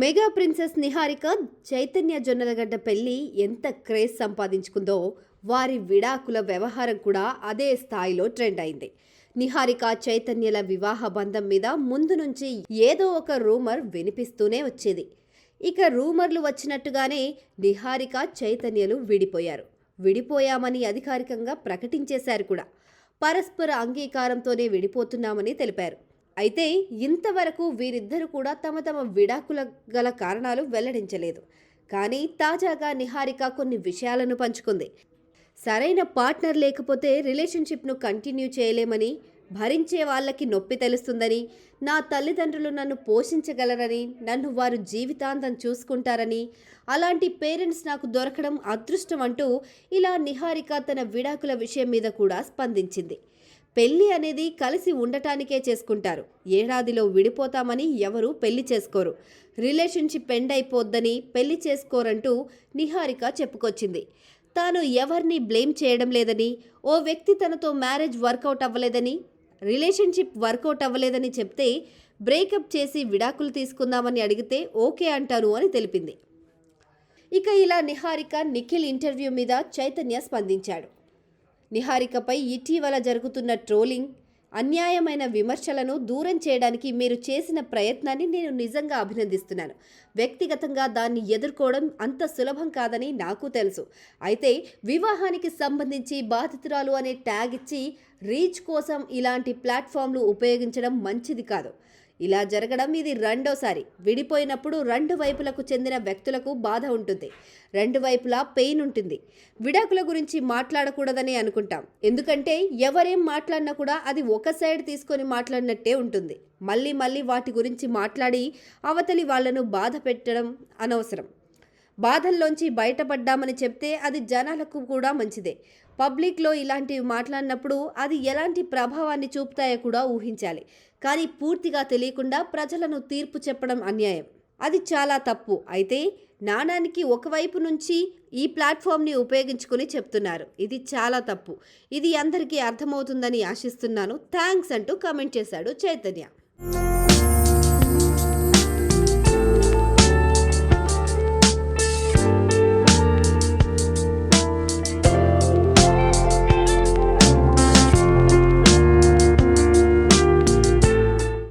Mega princess Niharika Chaitanya Jonnalagadda పెళ్ళి ఎంత craze సంపాదించుకుందో వారి విడాకుల వ్యవహారం కూడా అదే స్థాయిలో ట్రెండ్ అయింది. నిహారిక చైతన్యల వివాహ బంధం మీద ముందు నుంచి ఏదో ఒక రూమర్ వినిపిస్తూనే వచ్చేది. ఇక రూమర్లు వచ్చినట్టుగానే నిహారిక చైతన్యలు విడిపోయారు. విడిపోయామని అధికారికంగా ప్రకటించేశారు కూడా. పరస్పర అంగీకారంతోనే విడిపోతున్నామని తెలిపారు. అయితే ఇంతవరకు వీరిద్దరూ కూడా తమ తమ విడాకుల గల కారణాలు వెల్లడించలేదు. కానీ తాజాగా నిహారిక కొన్ని విషయాలను పంచుకుంది. సరైన పార్ట్నర్ లేకపోతే రిలేషన్షిప్ను కంటిన్యూ చేయలేమని భరించే వాళ్ళకి నొప్పి తెలుస్తుందని నా తల్లిదండ్రులు నన్ను పోషించగలరని నన్ను వారు జీవితాంతం చూసుకుంటారని అలాంటి పేరెంట్స్ నాకు దొరకడం అదృష్టం అంటూ ఇలా నిహారిక తన విడాకుల విషయం మీద కూడా స్పందించింది. పెళ్ళి అనేది కలిసి ఉండటానికే చేసుకుంటారు. ఏడాదిలో విడిపోతామని ఎవరు పెళ్ళి చేసుకోరు. రిలేషన్షిప్ ఎండ్ అయిపోద్దని పెళ్ళి చేసుకోరంటూ నిహారిక చెప్పుకొచ్చింది. తాను ఎవరిని బ్లేమ్ చేయడం లేదని ఓ వ్యక్తి తనతో మ్యారేజ్ వర్కౌట్ అవ్వలేదని రిలేషన్షిప్ వర్కౌట్ అవ్వలేదని చెప్తే బ్రేకప్ చేసి విడాకులు తీసుకుందామని అడిగితే ఓకే అంటాను అని తెలిపింది. ఇక ఇలా నిహారిక నిఖిల్ ఇంటర్వ్యూ మీద చైతన్య స్పందించాడు. నిహారికపై ఇటీవల జరుగుతున్న ట్రోలింగ్ అన్యాయమైన విమర్శలను దూరం చేయడానికి మీరు చేసిన ప్రయత్నాన్ని నేను నిజంగా అభినందిస్తున్నాను. వ్యక్తిగతంగా దాన్ని ఎదుర్కోవడం అంత సులభం కాదని నాకు తెలుసు. అయితే వివాహానికి సంబంధించి బాధితురాలు అనే ట్యాగ్ ఇచ్చి రీచ్ కోసం ఇలాంటి ప్లాట్ఫామ్లు ఉపయోగించడం మంచిది కాదు. ఇలా జరగడం ఇది రెండోసారి. విడిపోయినప్పుడు రెండు వైపులకు చెందిన వ్యక్తులకు బాధ ఉంటుంది. రెండు వైపులా పెయిన్ ఉంటుంది. విడాకుల గురించి మాట్లాడకూడదని అనుకుంటాం. ఎందుకంటే ఎవరేం మాట్లాడినా కూడా అది ఒక సైడ్ తీసుకొని మాట్లాడినట్టే ఉంటుంది. మళ్ళీ మళ్ళీ వాటి గురించి మాట్లాడి అవతలి వాళ్ళను బాధ పెట్టడం అనవసరం. బాధల్లోంచి బయటపడ్డామని చెప్తే అది జనాలకు కూడా మంచిదే. పబ్లిక్లో ఇలాంటివి మాట్లాడినప్పుడు అది ఎలాంటి ప్రభావాన్ని చూపుతాయో కూడా ఊహించాలి. కానీ పూర్తిగా తెలియకుండా ప్రజలను తీర్పు చెప్పడం అన్యాయం. అది చాలా తప్పు. అయితే నాణానికి ఒకవైపు నుంచి ఈ ప్లాట్ఫామ్ని ఉపయోగించుకుని చెప్తున్నారు. ఇది చాలా తప్పు. ఇది అందరికీ అర్థమవుతుందని ఆశిస్తున్నాను. థ్యాంక్స్ అంటూ కామెంట్ చేశాడు చైతన్య.